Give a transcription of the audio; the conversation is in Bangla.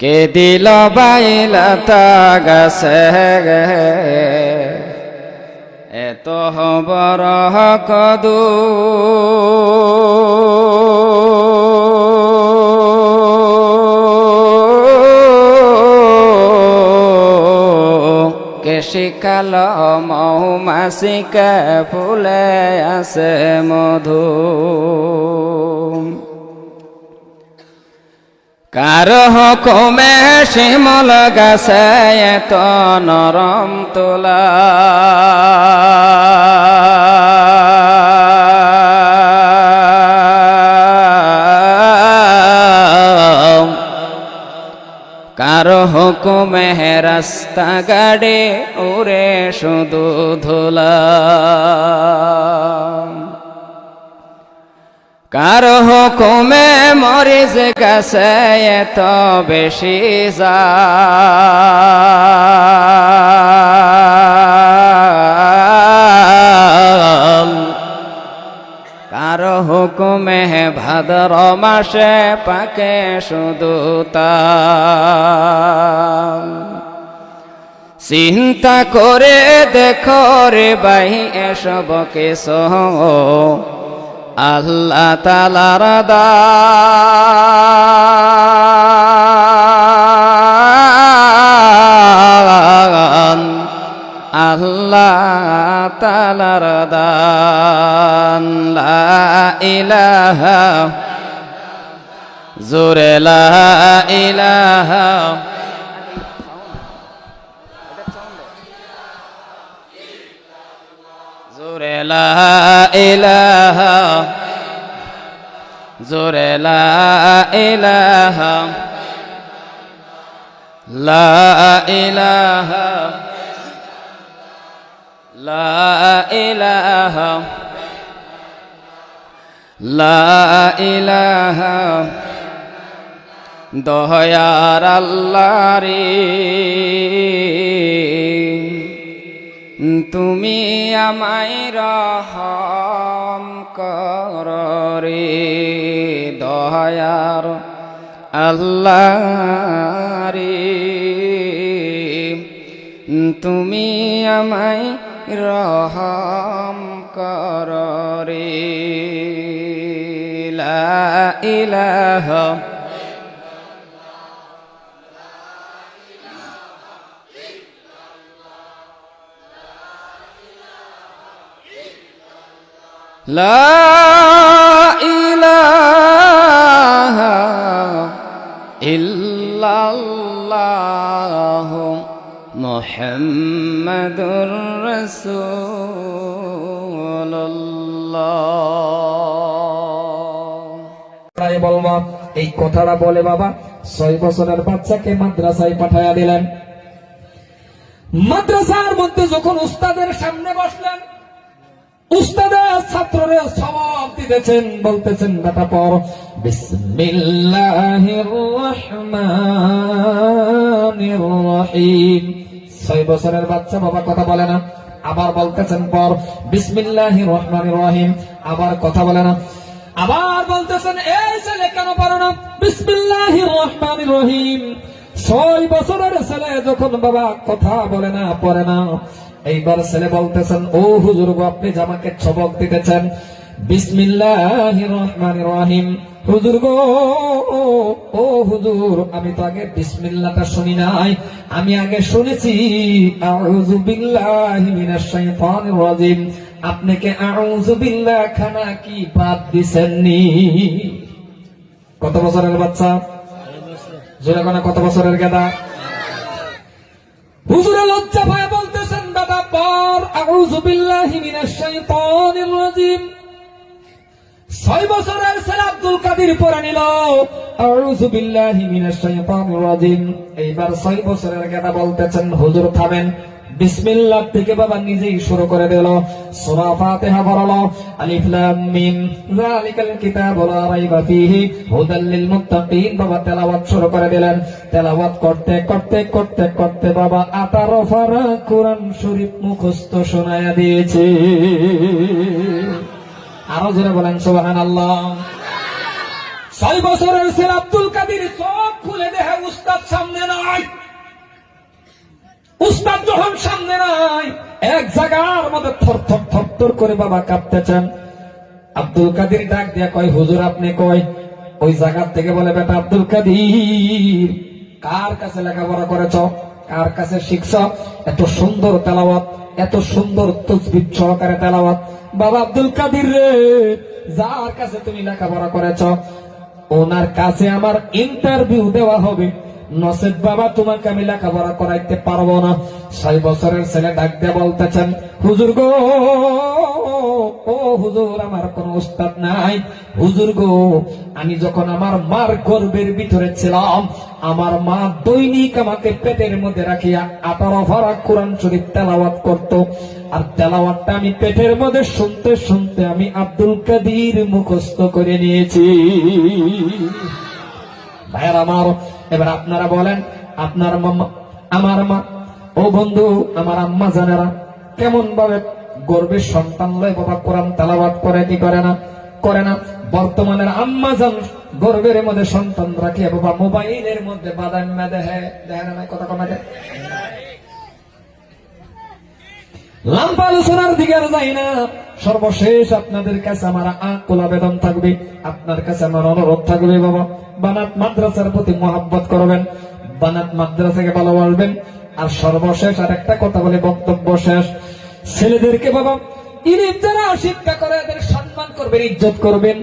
কে দিল বাইলতা গাছে এত বড় কদু। শিকাল মৌমাসিকে ফুলে আছে মধু? কার হুকুমে শিমল গাছে এত নরম তোলা। কার হুকুমে রাস্তা গাড়ি উড়ে শুধু ধুলা। কার হুকুমে মরিজ কাছে এত বেশি কার হুকুমে ভাদর মাসে পাকে শুধু তাল। চিন্তা করে দেখো রে বাহি এসব কিছু আল্লাহ তালার দান। আল্লাহ তালার দান। ইলাহা জোরে ইলাহা লা ইলাহা জোরে লা ইলাহা লা ইলাহা লা ইলাহা লা ইলাহা দয়ার আল্লাহরে। তুমি আমায় রহম কররে দয়ার আল্লাহ রে তুমি আমায় রহম কররে লা ইলাহা لا إله إلا الله محمد رسول الله তাই বলবা এই কথাটা বলে বাবা ছয় বছরের বাচ্চাকে মাদ্রাসায় পাঠাইয়া দিলেন মাদ্রাসার মধ্যে যখন উস্তাদের সামনে বসলেন পর বছরের বাচ্চা, বাবা কথা বলে না। আবার বলতেছেন পর বিসমিল্লাহির রহমানির রহিম। আবার কথা বলে না। আবার বলতেছেন, এই ছেলে কেন পারো না? বিসমিল্লাহির রহমানির রহিম। ছয় বছরের ছেলে যখন বাবা কথা বলে না, পড়ে না। এইবার ছেলে বলতেছেন ও হুজুর গো, আপনি যে আমাকে সবক দিতেছেন রহিম। হুজুর গো ও হুজুর আমি তো আগে বিসমিল্লাহটা শুনি নাই। আমি আগে শুনেছি রাজিম। আপনি কে আউযু বিল্লাহ খানা কি বাদ দিছেননি? কত বছরের বাচ্চা? জোরে কত বছরের গেদা? হুজুরে লজ্জা পায় বলতেছেন দাদা পর আউযু বিল্লাহি মিনাশ শাইতানির রাজিম। ছয় বছরের ছেলে আব্দুল কাদির পড়ে নিল আউযু বিল্লাহি মিনাশ শাইতানির রাজিম। এইবার ছয় বছরের গেদা বলতেছেন, হুজুর থামেন। বিসমিল্লাহ থেকে বাবা নিজেই শুরু করে দিল। ফাতিহা আলিফ লাম মিম। যালিকাল কিতাবু লা রাইবা হুদাল লিল মুত্তাকিন। বাবা তেলাওয়াত শুরু করে দিলেন। তেলাওয়াত করতে করতে করতে করতে বাবা 18 পারা কোরআন শরীফ মুখস্থ শোনায়া দিয়েছে। আরও জোরে বলেন, সুবহানাল্লাহ। ছয় বছরের ছেলে আব্দুল কাদির চোখ খুলে দেহে উস্তাদ সামনে নাই। যখন সামনে নাই। এক জায়গার মধ্যে থর থর থর থর করে বাবা কাঁপতেছেন আব্দুল কাদির ডাক দিয়া কয়, হুজুর, আপনি কয়? ওই জায়গার থেকে বলে, বেটা আব্দুল কাদির, কার কাছে লেখাপড়া করেছ? কার কাছে শিখছ? এত সুন্দর তেলাওয়াত, এত সুন্দর তসবিদ সহকারে তেলাওয়াত। বাবা আব্দুল কাদির রে, যার কাছে তুমি লেখাপড়া করেছ? ওনার কাছে আমার ইন্টারভিউ দেওয়া হবে। নসেদ বাবা, তোমাকে আমি লেখাপড়া করাইতে পারব না। ছয় বছরের ছেলে ডাক দিয়ে বলতেছেন, হুজুর গো, ও হুজুর, আমার কোন উস্তাদ নাই। হুজুর গো, আমি যখন আমার মার গর্বের ভিতরে ছিলাম, আমার মা দৈনিক আমাকে পেটের মধ্যে রাখিয়া আঠারো ভরা কোরআন শরীফ তেলাওয়াত করত। আর তেলাওয়াতটা আমি পেটের মধ্যে শুনতে শুনতে আমি আব্দুল কাদির মুখস্থ করে নিয়েছি। ভাইয়ার আমার এবার আপনারা বলেন, আপনার আমার মা, ও বন্ধু, আমার আম্মা জানেরা কেমন ভাবে গর্বের সন্তান লয় বাবা কোরআন তালাবাদ করে, কি করে না? করে না। বর্তমানের আম্মা জান গর্বের মধ্যে সন্তান রাখিয়া বাবা মোবাইলের মধ্যে বাদাম দেখে দেখে না কথা কমাকে লম্বা আলোচনার দিকে আর যাই না। সর্বশেষ আপনাদের কাছে আমার আকুল আবেদন থাকবে। আপনার কাছে আমার অনুরোধ থাকবে বাবা। বানাত মাদ্রাসার প্রতি মহাব্বত করবেন, বানাত মাদ্রাসাকে ভালোবাসবেন। আর সর্বশেষ আর একটা কথা বলে বক্তব্য শেষ। ছেলেদেরকে বাবা ইলিম যারা শিক্ষা করে, এদের সম্মান করবেন, ইজ্জত করবেন।